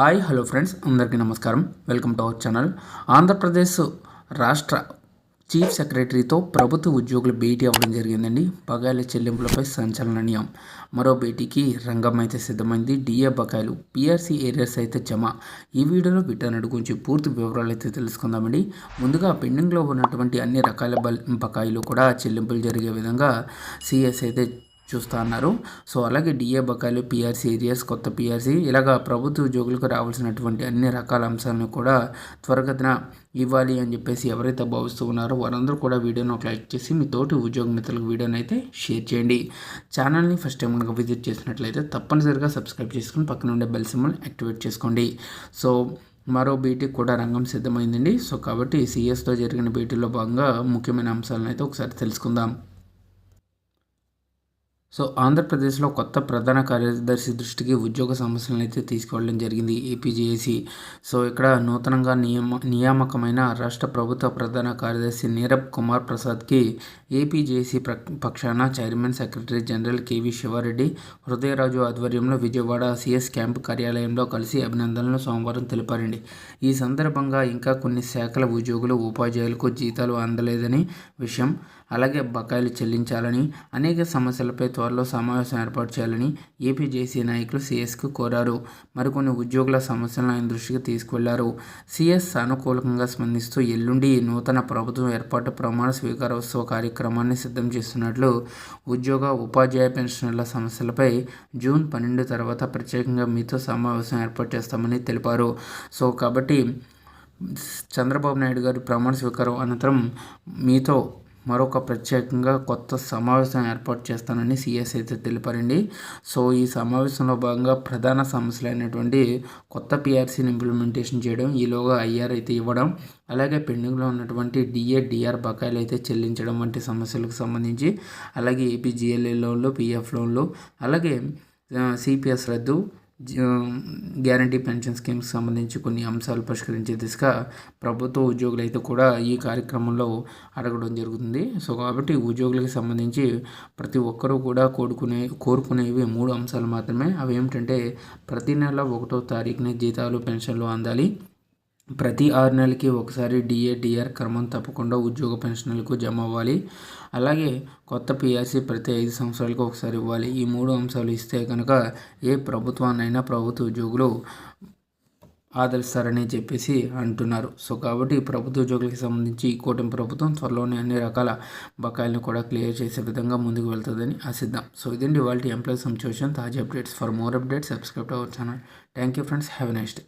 Hi hello friends. అందరికీ నమస్కారం. Welcome to our channel. Andhra Pradesh రాష్ట్ర చీఫ్ సెక్రటరీతో ప్రభుత్వ ఉద్యోగులు భేటీ అవ్వడం జరిగిందండి. బకాయిల చెల్లింపులపై సంచలనీయం మరో భేటీకి రంగం అయితే సిద్ధమైంది. డిఏ బకాయిలు పిఆర్సీ ఏరియాస్ అయితే జమ. ఈ వీడియోలో వీటన్నిటి గురించి పూర్తి వివరాలు అయితే తెలుసుకుందామండి. ముందుగా పెండింగ్లో ఉన్నటువంటి అన్ని రకాల బకాయిలు కూడా చెల్లింపులు జరిగే విధంగా సిఎస్ అయితే చూస్తూ అన్నారు. సో అలాగే డిఏ బకాయిలు పిఆర్సీ ఏరియాస్ కొత్త పిఆర్సీ ఇలాగా ప్రభుత్వ ఉద్యోగులకు రావాల్సినటువంటి అన్ని రకాల అంశాలను కూడా త్వరగతిన ఇవ్వాలి అని చెప్పేసి ఎవరైతే భావిస్తూ ఉన్నారో వారందరూ కూడా వీడియోని ఒక లైక్ చేసి మీ తోటి ఉద్యోగ మిత్రులకు వీడియోని అయితే షేర్ చేయండి. ఛానల్ని ఫస్ట్ టైం కనుక విజిట్ చేసినట్లయితే తప్పనిసరిగా సబ్స్క్రైబ్ చేసుకుని పక్కన ఉండే బెల్ సింబల్ యాక్టివేట్ చేసుకోండి. సో మరో బీటీ కూడా రంగం సిద్ధమైందండి. సో కాబట్టి సిఎస్తో జరిగిన భేటీలో భాగంగా ముఖ్యమైన అంశాలను అయితే ఒకసారి తెలుసుకుందాం. సో ఆంధ్రప్రదేశ్లో కొత్త ప్రధాన కార్యదర్శి దృష్టికి ఉద్యోగ సమస్యలను అయితే తీసుకువెళ్ళడం జరిగింది ఏపీజేఏసీ. సో ఇక్కడ నూతనంగా నియమ నియామకమైన రాష్ట్ర ప్రభుత్వ ప్రధాన కార్యదర్శి నీరబ్ కుమార్ ప్రసాద్కి ఏపీజేఏసీ పక్షాన chairman secretary general KV Sivareddy Hrudayaraju ఆధ్వర్యంలో విజయవాడ సిఎస్ క్యాంపు కార్యాలయంలో కలిసి అభినందనలు సోమవారం తెలిపారండి. ఈ సందర్భంగా ఇంకా కొన్ని శాఖల ఉద్యోగులు ఉపాధ్యాయులకు జీతాలు అందలేదని విషయం అలాగే బకాయిలు చెల్లించాలని అనేక సమస్యలపై త్వరలో సమావేశం ఏర్పాటు చేయాలని ఏపీజేసీ నాయకులు సిఎస్కు కోరారు. మరికొన్ని ఉద్యోగుల సమస్యలను ఆయన దృష్టికి తీసుకువెళ్ళారు. సీఎస్ సానుకూలంగా స్పందిస్తూ ఎల్లుండి నూతన ప్రభుత్వం ఏర్పాటు ప్రమాణ స్వీకారోత్సవ కార్యక్రమాన్ని సిద్ధం చేస్తున్నట్లు ఉద్యోగ ఉపాధ్యాయ పెన్షనర్ల సమస్యలపై జూన్ పన్నెండు తర్వాత ప్రత్యేకంగా మీతో సమావేశం ఏర్పాటు చేస్తామని తెలిపారు. సో కాబట్టి చంద్రబాబు నాయుడు గారి ప్రమాణ స్వీకారం అనంతరం మీతో మరొక ప్రత్యేకంగా కొత్త సమావేశం ఏర్పాటు చేస్తానని సిఎస్ అయితే తెలిపారండి. సో ఈ సమావేశంలో భాగంగా ప్రధాన సమస్యలు అయినటువంటి కొత్త పిఆర్సీని ఇంప్లిమెంటేషన్ చేయడం ఈలోగా ఐఆర్ అయితే ఇవ్వడం అలాగే పెండింగ్లో ఉన్నటువంటి డిఏ డిఆర్ బకాయిలు అయితే చెల్లించడం వంటి సమస్యలకు సంబంధించి అలాగే ఏపీ జిఎల్ఏ లోన్లు పిఎఫ్ లోన్లు అలాగే సిపిఎస్ రద్దు గ్యారంటీ పెన్షన్ స్కీమ్కి సంబంధించి కొన్ని అంశాలు పరిష్కరించే దిశగా ప్రభుత్వ ఉద్యోగులు అయితే కూడా ఈ కార్యక్రమంలో అడగడం జరుగుతుంది. సో కాబట్టి ఉద్యోగులకు సంబంధించి ప్రతి ఒక్కరూ కూడా కోరుకునే కోరుకునేవి మూడు అంశాలు మాత్రమే. అవి ఏమిటంటే ప్రతి నెల ఒకటో తారీఖున జీతాలు పెన్షన్లు అందాలి. ప్రతి ఆరు నెలలకి ఒకసారి డిఏ డిఆర్ క్రమం తప్పకుండా ఉద్యోగ పెన్షన్లకు జమ అవ్వాలి. అలాగే కొత్త పిఆర్సీ ప్రతి ఐదు సంవత్సరాలకు ఒకసారి ఇవ్వాలి. ఈ మూడు అంశాలు ఇస్తే కనుక ఏ ప్రభుత్వాన్నైనా ప్రభుత్వ ఉద్యోగులు ఆదరిస్తారని చెప్పేసి అంటున్నారు. సో కాబట్టి ప్రభుత్వ ఉద్యోగులకు సంబంధించి ఈ కూటమి ప్రభుత్వం త్వరలోనే అన్ని రకాల బకాయిలను కూడా క్లియర్ చేసే విధంగా ముందుకు వెళ్తుందని ఆశిద్దాం. సో ఇదండి వాళ్ళ ఎంప్లాయీ సంచోషన్ తాజా updates. For more updates subscribe our channel. Thank you friends. Have next